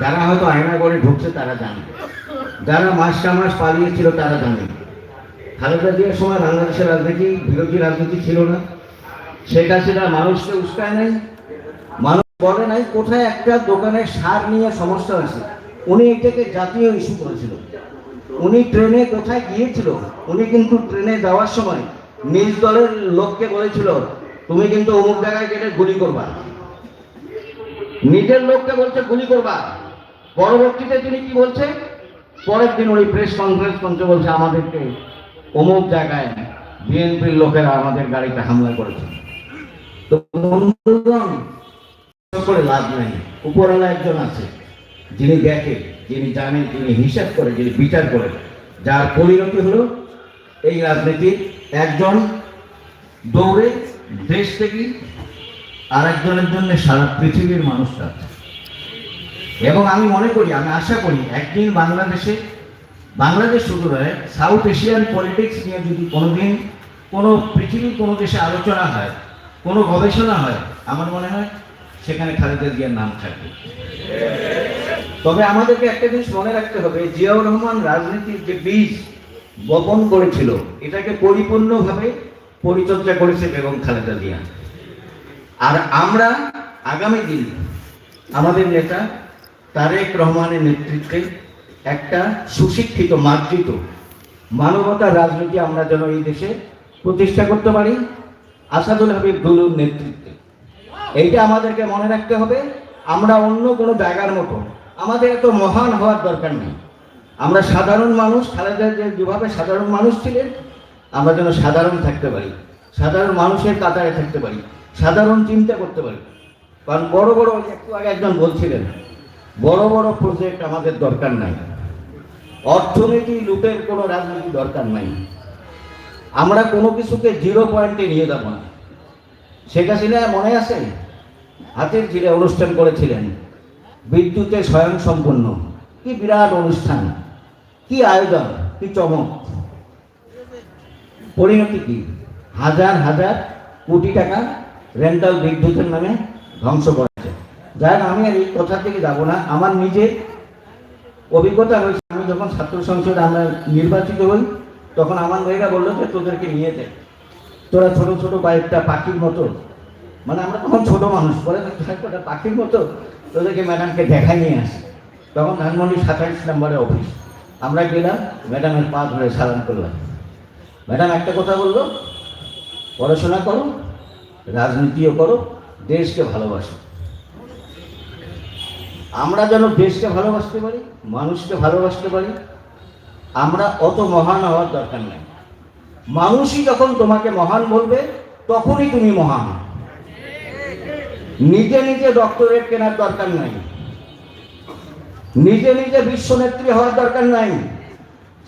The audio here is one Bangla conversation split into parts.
যারা হয়তো আয়না করে ঢুকছে, তারা জানে। যারা মাস মাস পালিয়েছিল, তারা জানে। খালেদা জিয়ার সময় বাংলাদেশের রাজনীতি, বিরোধী রাজনীতি ছিল না। সেটা সেটা মানুষকে উস্কায় নাই, মানুষ বলে নাই, কোথায় একটা দোকানে সার নিয়ে সমস্যা আছে। উনি এটাকে জাতীয় ইস্যু করেছিল। উনি ট্রেনে কোথায় গিয়েছিল? উনি কিন্তু ট্রেনে যাওয়ার সময় নিজ দলের লোককে বলেছিল, তুমি কিন্তু অমুক জায়গায় গেলে গুলি করবা। নিজের লোককে বলছে, গুলি করবা। পরবর্তীতে তিনি কি বলছেন পরের দিন উনি প্রেস কনফারেন্স করছে বলছে, আমাদেরকে অমুক জায়গায় বিএনপির লোকেরা আমাদের গাড়িতে হামলা করেছে। তো বন্ধুগণ করে লাভ নাই। উপরওয়ালা একজন আছে, যিনি দেখে, যিনি জানেন, যিনি হিসাব করে, যিনি বিচার করে, যার পরিণতি হলো এই রাজনীতির একজন দৌড়ে দেশ থেকে আর একজনের জন্য সারা পৃথিবীর মানুষরা আছে। এবং আমি মনে করি, আমি আশা করি একদিন বাংলাদেশে, বাংলাদেশ শুধু নয় সাউথ এশিয়ান পলিটিক্স নিয়ে যদি কোনোদিন কোনো পৃথিবীর কোনো দেশে আলোচনা হয়, কোনো গবেষণা হয়, আমার মনে হয় সেখানে খালেদা জিয়ার নাম থাকবে। তবে আমাদেরকে একটা জিনিস মনে রাখতে হবে, জিয়াউর রহমান রাজনীতির যে বীজ বপন করেছিল, এটাকে পরিপূর্ণভাবে পরিচর্যা করেছে বেগম খালেদা জিয়া। আর আমরা আগামী দিন আমাদের নেতা তারেক রহমানের নেতৃত্বে একটা সুশিক্ষিত, মার্জিত মানবতার রাজনীতি আমরা যেন এই দেশে প্রতিষ্ঠা করতে পারি, আসাদুল হাবিব দুলুর নেতৃত্বে। এইটা আমাদেরকে মনে রাখতে হবে, আমরা অন্য কোনো জায়গার মতো, আমাদের এত মহান হওয়ার দরকার নেই। আমরা সাধারণ মানুষ, খালেদা যে যেভাবে সাধারণ মানুষ ছিলেন, আমরা যেন সাধারণ থাকতে পারি, সাধারণ মানুষের কাতারে থাকতে পারি, সাধারণ চিন্তা করতে পারি। কারণ বড় বড়, একটু আগে একজন বলছিলেন বড় বড় প্রজেক্ট আমাদের দরকার নাই। অর্থনীতি, লুটের কোনো রাজনীতি দরকার নাই। আমরা কোনো কিছুকে জিরো পয়েন্টে নিয়ে যাব না। শেখ হাসিনা মনে আছে? হাতের জিরে অনুষ্ঠান করেছিলেন। বিদ্যুতে স্বয়ং সম্পূর্ণ কি বিরাট অনুষ্ঠান। কি আয়োজন, কি চমক। পরিণতি কি? হাজার হাজার কোটি টাকা রেন্টাল বিদ্যুতের নামে ধ্বংস করেছে যাই আমি আর এই কথা থেকে যাব না? আমার নিজের অভিজ্ঞতা হয়েছে, আমি যখন ছাত্র সংসদে আমরা নির্বাচিত হই, তখন আমার মেয়েরা বলল যে, তোদেরকে নিয়ে দে তোরা ছোট ছোট কয়েকটা পাখির মতো মানে আমরা তখন ছোট মানুষ, বলে পাখির মতো তোদেরকে ম্যাডামকে দেখাই নিয়ে আসি। তখন ধানমন্ডি সাতাইশ নম্বরে অফিস, আমরা গেলাম, ম্যাডামের পা ধরে সালাম করলাম। ম্যাডাম একটা কথা বলল, পড়াশোনা করো, রাজনীতিও করো, দেশকে ভালোবাসো। আমরা যেন দেশকে ভালোবাসতে পারি, মানুষকে ভালোবাসতে পারি, আমরা অত মহান হওয়ার দরকার নেই। মানুষই যখন তোমাকে মহান বলবে, তখনই তুমি মহান। নিজে নিজে ডক্টরেট কেনার দরকার নাই। নিজে নিজে বিশ্ব নেত্রী হওয়ার দরকার নাই।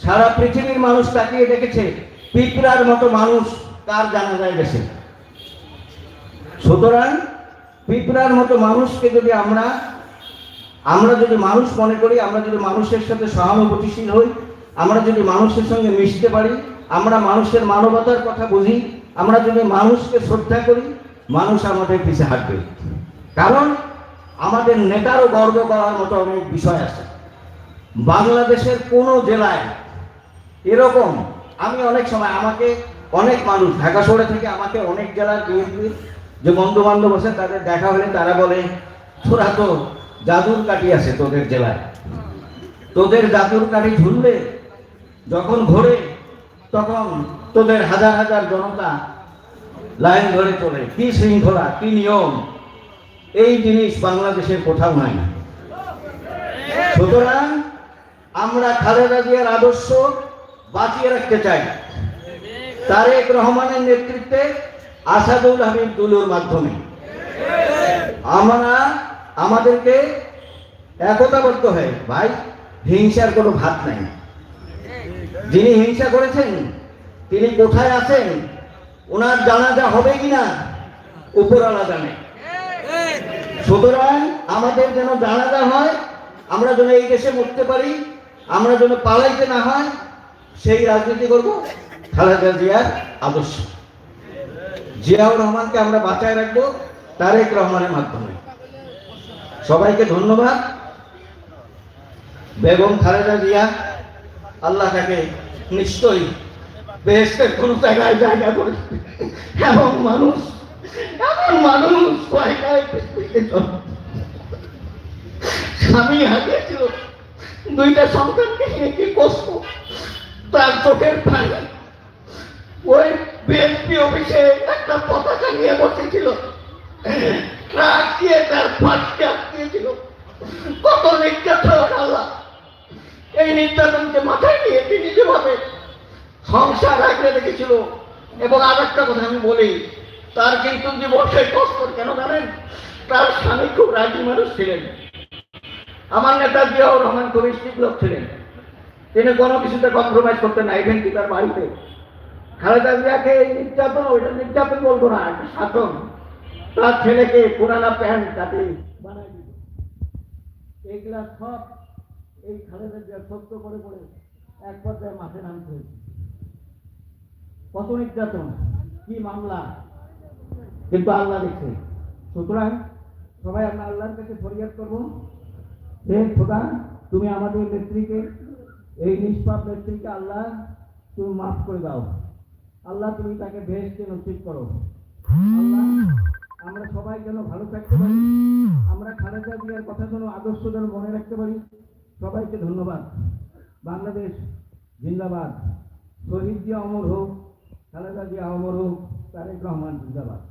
সারা পৃথিবীর মানুষ তাকিয়ে দেখেছে, পিঁপড়ার মতো মানুষ কার জানা যায় গেছে। সুতরাং পিঁপড়ার মতো মানুষকে যদি আমরা আমরা যদি মানুষ মনে করি, আমরা যদি মানুষের সাথে সহানুভূতিশীল হই, আমরা যদি মানুষের সঙ্গে মিশতে পারি, আমরা মানুষের মানবতার কথা বুঝি, আমরা যদি মানুষকে শ্রদ্ধা করি, মানুষ আমাদের পিছে হাঁটবে। কারণ আমাদের নেতারও গর্ব করার মতো অনেক বিষয় আছে। বাংলাদেশের কোনো জেলায় এরকম, আমি অনেক সময় আমাকে অনেক মানুষ, ঢাকা শহরে থেকে আমাকে অনেক জেলার বিএনপির যে বন্ধু বান্ধব আছে, তাদের দেখা হলে তারা বলে, তোরা তো জাদুর কাঠি আছে তোদের জেলায়। তোদের জাদুর কাঠি ঝুললে যখন ঘোরে, তখন তোদের হাজার হাজার জনতা লাইন ধরে চলে। কি শৃঙ্খলা, কি নিয়ম? এই জিনিস বাংলাদেশের কোথাও নাই। সুতরাং আমরা খালেদা জিয়ার আদর্শ বাঁচিয়ে রাখতে চাই। তারেক রহমানের নেতৃত্বে আসাদুল হাবিব দুলুর মাধ্যমে। আমরা আমাদেরকে একতাবদ্ধ হয়ে, ভাই, হিংসার কোনো ভাত নাই। যিনি হিংসা করেছেন, তিনি কোথায় আছেন, ওনার জানাজা হবে কিনা উপরওয়ালা জানে। সুতরাং আমাদের যেন জানাজা হয়, আমরা যেন এই দেশে মরতে পারি, আমরা যেন পালাইতে না হয়, সেই রাজনীতি করব খালেদা জিয়ার আদর্শ। জিয়াউর রহমানকে আমরা বাঁচায় রাখব তারেক রহমানের মাধ্যমে। সবাইকে ধন্যবাদ। বেগম খালেদা জিয়া, আল্লাহ তাকে নিশ্চয়ই বেহেস্তের কোনো জায়গায় জায়গা করে এমন মানুষ এমন মানুষ। স্বামী হারিয়েছিল দুইটা সন্তানকে নিয়ে কি কষ্ট? তার চোখের ওই বিএনপি অফিসে একটা পতাকা নিয়ে বসেছিল। ট্রাক দিয়ে তার আটকিয়েছিল কত নির্যাতন আল্লাহ এই নির্যাতনকে মাথায় নিয়ে তিনি যেভাবে সংসার আগলে রেখেছিল এবং আর একটা কথা আমি বলি, তার কিন্তু জীবনটাই কষ্ট কেন জানেন? তার স্বামী খুব রাজি মানুষ ছিলেন। আমার নেতা জিয়াউর রহমান স্ট্রিক লোক ছিলেন। তিনি কোনো কিছুতে কম্প্রোমাইজ করতেন না ইভেন কি তার বাড়িতে? খালেদা জিয়াকে নির্যাতন, ওইটা নির্যাতন বলব না শাসন। তার ছেলেকে পুরানা প্যান্ট কাটে বানাই দিত এইগুলা সব এই খালেদা জিয়া সত্য করে পড়ে এক পর্যায়ে মাঠে নামতে। কত নির্যাতন, কি মামলা? কিন্তু আল্লাহ দেখছে। সুতরাং সবাই আমরা আল্লাহর কাছে ফরিয়াদ করব। হে খোদা, তুমি আমাদের নেত্রীকে, এই নিষ্পাপ নেত্রীকে আল্লাহ তুমি মাফ করে দাও। আল্লাহ, তুমি তাকে বেহেস্তে নসিব করো। আমরা সবাই যেন ভালো থাকতে পারি। আমরা খালেদা জিয়ার কথা যেন আদর্শ যেন মনে রাখতে পারি। সবাইকে ধন্যবাদ। বাংলাদেশ জিন্দাবাদ। শহীদ জিয়া অমর হোক, খালেদা জিয়া অমর হোক, তারেক রহমান জিন্দাবাদ।